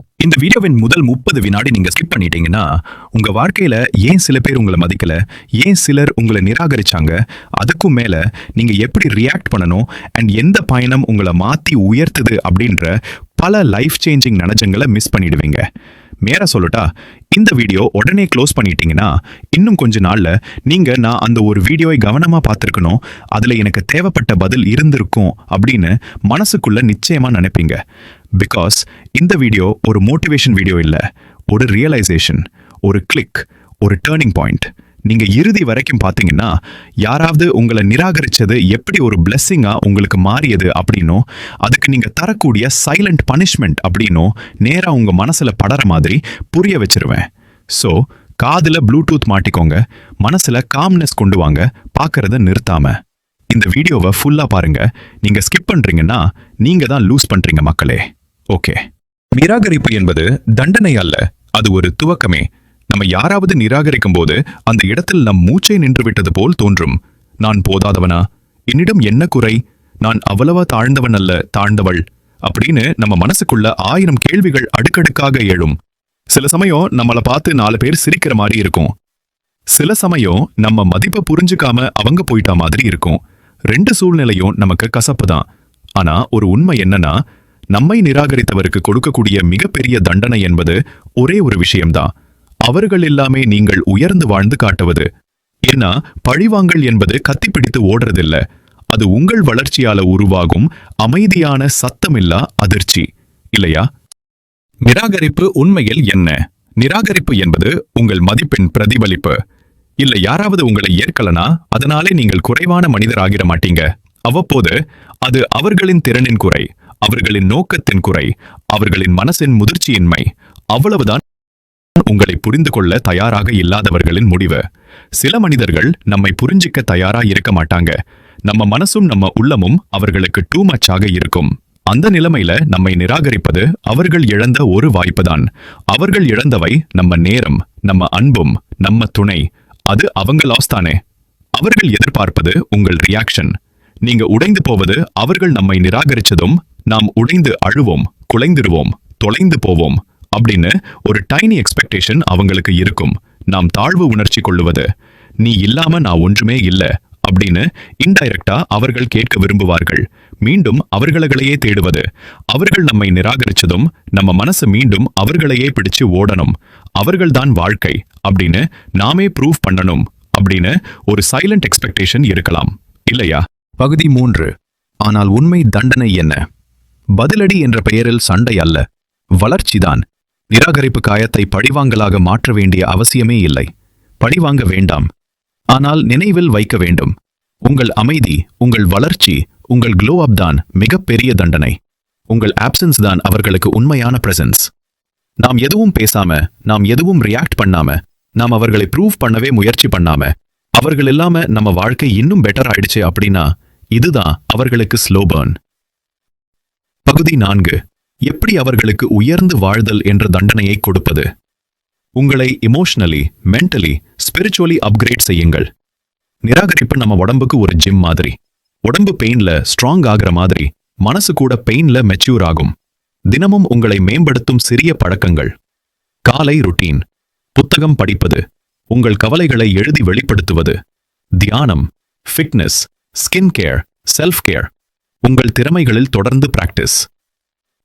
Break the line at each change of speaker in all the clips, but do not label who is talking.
இந்த வீடியோவின் முதல் முப்பது வினாடி நீங்க ஸ்கிப் பண்ணிட்டீங்கன்னா உங்க வாழ்க்கையில ஏன் சில பேர் உங்களை மதிக்கல? ஏன் சிலர் உங்களை நிராகரிச்சாங்க? அதுக்கும் மேல நீங்க எப்படி ரியாக்ட் பண்ணணும்? அண்ட் எந்த பயணம் உங்களை மாத்தி உயர்த்துது அப்படின்ற பல லைஃப் சேஞ்சிங் நனஜங்களை மிஸ் பண்ணிடுவீங்க. மேல சொல்லட்டா இந்த வீடியோ உடனே க்ளோஸ் பண்ணிட்டீங்கன்னா இன்னும் கொஞ்ச நாள்ல நீங்க நான் அந்த ஒரு வீடியோவை கவனமா பார்த்துருக்கணும். அதுல எனக்கு தேவைப்பட்ட பதில் இருந்திருக்கும் அப்படின்னு மனசுக்குள்ள நிச்சயமா நினைப்பீங்க. பிகாஸ் இந்த வீடியோ ஒரு மோட்டிவேஷன் வீடியோ இல்லை ஒரு ரியலைசேஷன் ஒரு கிளிக் ஒரு டேர்னிங் பாயிண்ட் நீங்கள் இறுதி வரைக்கும் பார்த்தீங்கன்னா யாராவது உங்களை நிராகரிச்சது எப்படி ஒரு பிளெஸ்ஸிங்காக உங்களுக்கு மாறியது அப்படின்னும் அதுக்கு நீங்கள் தரக்கூடிய சைலண்ட் பனிஷ்மெண்ட் அப்படின்னும் நேராக உங்கள் மனசுல படற மாதிரி புரிய வச்சிருவேன். ஸோ காதுல ப்ளூடூத் மாட்டிக்கோங்க மனசுல காம்னஸ் கொண்டு வாங்க பார்க்கறத நிறுத்தாம. இந்த வீடியோவை ஃபுல்லாக பாருங்க நீங்கள் ஸ்கிப் பண்ணுறீங்கன்னா நீங்க தான் லூஸ் பண்ணுறீங்க மக்களே. ஓகே. நிராகரிப்பு என்பது தண்டனை அல்ல அது ஒரு துவக்கமே. நம்ம யாராவது நிராகரிக்கும் போது அந்த இடத்தில் நம் மூச்சை நின்று விட்டது போல் தோன்றும். நான் போதாதவனா? என்னிடம் என்ன குறை? நான் அவ்வளவா தாழ்ந்தவன் அல்ல தாழ்ந்தவள்? அப்படின்னு நம்ம மனசுக்குள்ள ஆயிரம் கேள்விகள் அடுக்கடுக்காக எழும். சில சமயம் நம்மள பார்த்து நாலு பேர் சிரிக்கிற மாதிரி இருக்கும். சில சமயம் நம்ம மதிப்பை புரிஞ்சுக்காம அவங்க போயிட்டா மாதிரி இருக்கும். ரெண்டு சூழ்நிலையும் நமக்கு கசப்பு தான். ஆனா ஒரு உண்மை என்னன்னா நம்மை நிராகரித்தவருக்கு கொடுக்கக்கூடிய மிகப்பெரிய தண்டனை என்பது ஒரே ஒரு விஷயம்தான். அவர்கள் எல்லாமே நீங்கள் உயர்ந்து வாழ்ந்து காட்டுவது. ஏன்னா பழிவாங்கல் என்பது கத்திப்பிடித்து ஓடுறதில்ல. அது உங்கள் வளர்ச்சியால உருவாகும் அமைதியான சத்தமில்லா அதிர்ச்சி. இல்லையா? நிராகரிப்பு உண்மையில் என்ன? நிராகரிப்பு என்பது உங்கள் மதிப்பின் பிரதிபலிப்பு. இல்ல யாராவது உங்களை ஏற்கலனா அதனாலே நீங்கள் குறைவான மனிதர் ஆகிட மாட்டீங்க. அவ்வப்போது அது அவர்களின் திறனின் குறை. அவர்களின் நோக்கத்தின் குறை அவர்களின் மனசின் முதிர்ச்சியின்மை அவ்வளவுதான் உங்களை புரிந்து கொள்ள தயாராக இல்லாதவர்களின் முடிவு. சில மனிதர்கள் நம்மை புரிஞ்சிக்க தயாரா இருக்க மாட்டாங்க. நம்ம மனசும் நம்ம உள்ளமும் அவர்களுக்கு டூ மச்சாக இருக்கும். அந்த நிலைமையில நம்மை நிராகரிப்பது அவர்கள் இழந்த ஒரு வாய்ப்புதான். அவர்கள் இழந்தவை நம்ம நேரம் நம்ம அன்பும் நம்ம துணை. அது அவங்க லாஸ் தானே. அவர்கள் எதிர்பார்ப்பது உங்கள் ரியாக்ஷன் நீங்க உடைந்து போவது அவர்கள் நம்மை நிராகரிச்சதும் நாம் உடைந்து அழுவோம் குலைந்துடுவோம் தொலைந்து போவோம் அப்படின்னு ஒரு டைனி எக்ஸ்பெக்டேஷன் அவங்களுக்கு இருக்கும். நாம் தாழ்வு உணர்ச்சி கொள்ளுவது நீ இல்லாம நான் ஒன்றுமே இல்ல அப்படின்னு இன்டைரக்டா அவர்கள் கேட்க விரும்புவார்கள். மீண்டும் அவர்களையே தேடுவது அவர்கள் நம்மை நிராகரிச்சதும் நம்ம மனசு மீண்டும் அவர்களையே பிடிச்சு ஓடணும். அவர்கள்தான் வாழ்க்கை அப்படின்னு நாமே ப்ரூவ் பண்ணணும் அப்படின்னு ஒரு சைலண்ட் எக்ஸ்பெக்டேஷன் இருக்கலாம். இல்லையா? பகுதி மூன்று. ஆனால் உண்மை தண்டனை என்ன? பதிலடி என்ற பெயரில் சண்டை அல்ல. வளர்ச்சிதான். நிராகரிப்பு காயத்தை பழிவாங்கலாக மாற்ற வேண்டிய அவசியமே இல்லை. பழிவாங்க வேண்டாம். ஆனால் நினைவில் வைக்க வேண்டும். உங்கள் அமைதி உங்கள் வளர்ச்சி உங்கள் க்ளோ அப் தான் மிகப்பெரிய தண்டனை. உங்கள் ஆப்சன்ஸ் தான் அவர்களுக்கு உண்மையான பிரசன்ஸ் நாம் எதுவும் பேசாம நாம் எதுவும் ரியாக்ட் பண்ணாம நாம் அவர்களை ப்ரூவ் பண்ணவே முயற்சி பண்ணாம அவர்கள் இல்லாம நம்ம வாழ்க்கை இன்னும் பெட்டர் ஆயிடுச்சு அப்படின்னா இதுதான் அவர்களுக்கு ஸ்லோபர்ன் பகுதி நான்கு. எப்படி அவர்களுக்கு உயர்ந்து வாழ்தல் என்ற தண்டனையை கொடுப்பது? உங்களை இமோஷனலி மென்டலி ஸ்பிரிச்சுவலி அப்கிரேட் செய்யுங்கள். நிராகரிப்பு நம்ம உடம்புக்கு ஒரு ஜிம் மாதிரி. உடம்பு பெயின்ல ஸ்ட்ராங் ஆகிற மாதிரி. மனசு கூட பெயின்ல மெச்சூர் ஆகும். தினமும் உங்களை மேம்படுத்தும் சிறிய பழக்கங்கள். காலை ருட்டீன் புத்தகம் படிப்பது. உங்கள் கவலைகளை எழுதி வெளிப்படுத்துவது. தியானம். Fitness skin care self care உங்கள் திறமைகளில் தொடர்ந்து பிராக்டிஸ்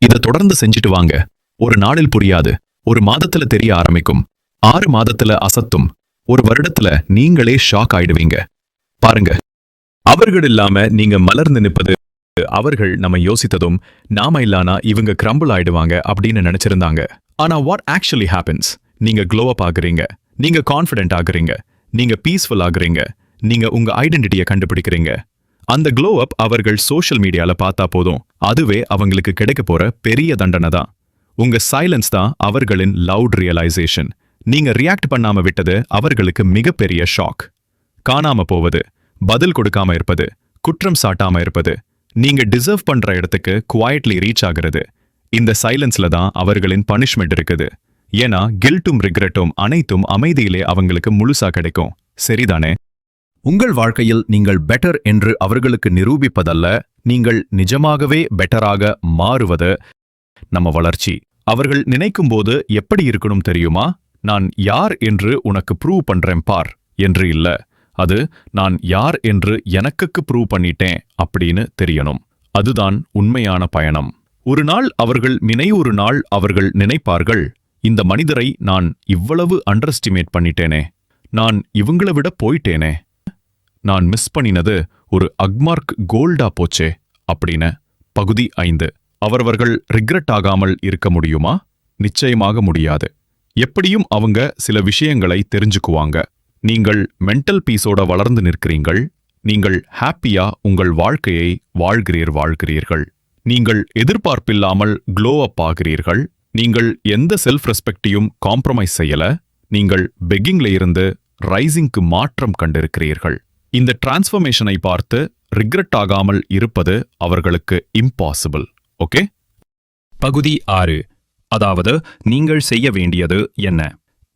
இதை தொடர்ந்து செஞ்சுட்டு வாங்க. ஒரு நாளில் புரியாது. ஒரு மாதத்துல தெரிய ஆரம்பிக்கும். ஆறு மாதத்துல அசத்தும். ஒரு வருடத்துல நீங்களே ஷாக் ஆயிடுவீங்க. பாருங்க. அவர்கள் இல்லாம நீங்க மலர்ந்து நிற்பது அவர்கள் நம்ம யோசித்ததும் நாம இல்லானா இவங்க கிரம்பிள் ஆயிடுவாங்க அப்படின்னு நினைச்சிருந்தாங்க. ஆனா வாட் ஆக்சுவலி ஹேப்பன்ஸ் நீங்க க்ளோ அப் ஆகுறீங்க. நீங்க கான்ஃபிடென்ட் ஆகுறீங்க. நீங்க பீஸ்ஃபுல் ஆகுறீங்க. நீங்க உங்க ஐடென்டிட்டியை கண்டுபிடிக்கிறீங்க. அந்த க்ளோ அப் அவர்கள் சோஷியல் மீடியால பார்த்தா போதும். அதுவே அவங்களுக்கு கிடைக்க போற பெரிய தண்டனை தான். உங்க சைலன்ஸ் தான் அவர்களின் லவுட் ரியலைசேஷன் நீங்க ரியாக்ட் பண்ணாம விட்டது அவர்களுக்கு மிகப்பெரிய ஷாக் காணாம போவது பதில் கொடுக்காம இருப்பது குற்றம் சாட்டாம இருப்பது நீங்க டிசர்வ் பண்ற இடத்துக்கு குவாய்ட்லி ரீச் ஆகிறது இந்த சைலன்ஸ்ல தான் அவர்களின் பனிஷ்மெண்ட் இருக்குது. ஏன்னா கில்ட்டும் ரிக்ரெட்டும் அனைத்தும் அமைதியிலே அவங்களுக்கு முழுசா கிடைக்கும். சரிதானே? உங்கள் வாழ்க்கையில் நீங்கள் பெட்டர் என்று அவர்களுக்கு நிரூபிப்பதல்ல நீங்கள் நிஜமாகவே பெட்டராக மாறுவது நம்ம வளர்ச்சி. அவர்கள் நினைக்கும்போது எப்படி இருக்கணும் தெரியுமா? நான் யார் என்று உனக்கு ப்ரூவ் பண்றேன் பார் என்று இல்ல. அது நான் யார் என்று எனக்குக்கு ப்ரூவ் பண்ணிட்டேன் அப்படின்னு தெரியணும். அதுதான் உண்மையான பயணம். ஒரு நாள் அவர்கள் நினைவொரு நாள் அவர்கள் நினைப்பார்கள் இந்த மனிதரை நான் இவ்வளவு அண்டர்ஸ்டிமேட் பண்ணிட்டேனே. நான் இவங்கள விட போயிட்டேனே. நான் மிஸ் பண்ணினது ஒரு அக்மார்க் கோல்டா போச்சே அப்படின்னு பகுதி ஐந்து. அவரவர்கள் ரிக்ரெட் ஆகாமல் இருக்க முடியுமா? நிச்சயமாக முடியாது. எப்படியும் அவங்க சில விஷயங்களை தெரிஞ்சுக்குவாங்க. நீங்கள் மென்டல் பீஸோட வளர்ந்து நிற்கிறீங்கள். நீங்கள் ஹாப்பியா உங்கள் வாழ்க்கையை வாழ்கிறீர் வாழ்கிறீர்கள். நீங்கள் எதிர்பார்ப்பில்லாமல் க்ளோ அப் ஆகிறீர்கள். நீங்கள் எந்த செல்ஃப் ரெஸ்பெக்டையும் காம்ப்ரமைஸ் செய்யல. நீங்கள் பெக்கிங்ல இருந்து ரைசிங்க்கு மாற்றம் கண்டிருக்கிறீர்கள். இந்த டிரான்ஸ்ஃபர்மேஷனை பார்த்து ரிக்ரெட் ஆகாமல் இருப்பது அவர்களுக்கு இம்பாசிபிள் ஓகே
பகுதி ஆறு அதாவது நீங்கள் செய்ய வேண்டியது என்ன?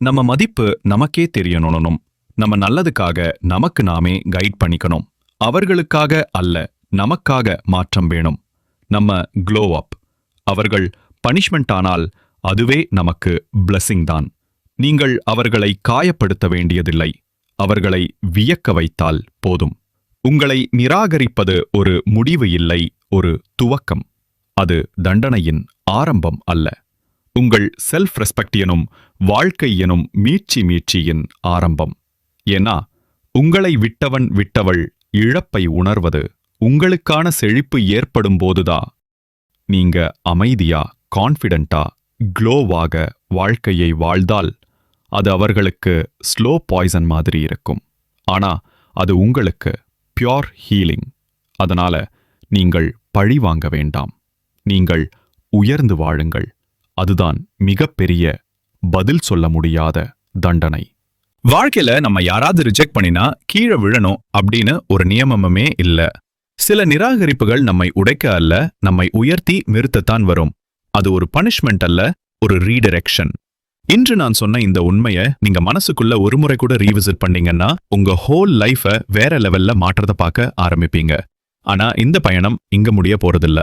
நம்ம மதிப்பு நமக்கே தெரியணும் நம்ம நல்லதுக்காக நமக்கு நாமே கைட் பண்ணிக்கணும். அவர்களுக்காக அல்ல நமக்காக மாற்றம் வேணும். நம்ம க்ளோ அப் அவர்கள் பனிஷ்மெண்ட் ஆனால் அதுவே நமக்கு பிளஸ்ஸிங் தான். நீங்கள் அவர்களை காயப்படுத்த வேண்டியதில்லை. அவர்களை வியக்க வைத்தால் போதும். உங்களை நிராகரிப்பது ஒரு முடிவு இல்லை ஒரு துவக்கம். அது தண்டனையின் ஆரம்பம் அல்ல. உங்கள் செல்ஃப் ரெஸ்பெக்ட் எனும் வாழ்க்கை எனும் மீட்சி மீட்சியின் ஆரம்பம். ஏன்னா உங்களை விட்டவன் விட்டவள் இழப்பை உணர்வது உங்களுக்கான செழிப்பு ஏற்படும் போதுதான் நீங்க அமைதியா கான்ஃபிடென்ட்டா க்ளோவாக வாழ்க்கையை வாழ்ந்தால் அது அவர்களுக்கு ஸ்லோ பாய்சன் மாதிரி இருக்கும். ஆனா அது உங்களுக்கு பியோர் ஹீலிங் அதனால நீங்கள் பழி வாங்க வேண்டாம். நீங்கள் உயர்ந்து வாழுங்கள். அதுதான் மிகப்பெரிய பதில் சொல்ல முடியாத தண்டனை. வாழ்க்கையில நம்ம யாராவது ரிஜெக்ட் பண்ணினா கீழே விழணும் அப்படின்னு ஒரு நியமமே இல்ல. சில நிராகரிப்புகள் நம்மை உடைக்க அல்ல நம்மை உயர்த்தி நிறுத்தத்தான் வரும். அது ஒரு பனிஷ்மெண்ட் அல்ல ஒரு ரீடைரெக்ஷன் இன்று நான் சொன்ன இந்த உண்மைய நீங்க மனசுக்குள்ள ஒரு முறை கூட ரீவிசிட் பண்ணீங்கன்னா உங்க ஹோல் லைஃப வேற லெவல்ல மாற்றத பார்க்க ஆரம்பிப்பீங்க. ஆனா இந்த பயணம் இங்க முடிய போறதில்ல.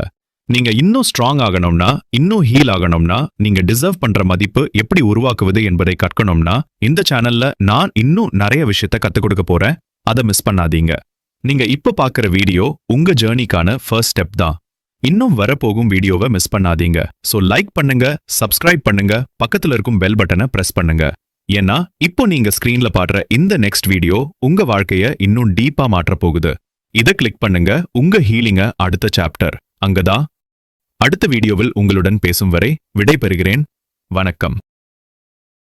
நீங்க இன்னும் ஸ்ட்ராங் ஆகணும்னா இன்னும் ஹீல் ஆகணும்னா நீங்க டிசர்வ் பண்ற மதிப்பு எப்படி உருவாக்குவது என்பதை கற்கணும்னா இந்த சேனல்ல நான் இன்னும் நிறைய விஷயத்த கத்துக் கொடுக்க போறேன். அதை மிஸ் பண்ணாதீங்க. நீங்க இப்ப பாக்குற வீடியோ உங்க ஜேர்னிக்கான ஃபர்ஸ்ட் ஸ்டெப் தான். இன்னும் வரப்போகும் வீடியோவை மிஸ் பண்ணாதீங்க. சோ லைக் பண்ணுங்க சப்ஸ்கிரைப் பண்ணுங்க பக்கத்துல இருக்கும் பெல் பட்டனை பிரஸ் பண்ணுங்க. ஏன்னா இப்போ நீங்க ஸ்கிரீன்ல பாடுற இந்த நெக்ஸ்ட் வீடியோ உங்க வாழ்க்கைய இன்னும் டீப்பா மாற்றப் போகுது. இதை கிளிக் பண்ணுங்க உங்க ஹீலிங்க அடுத்த சாப்டர் அங்கதான். அடுத்த வீடியோவில் உங்களுடன் பேசும் வரை விடைபெறுகிறேன். வணக்கம்.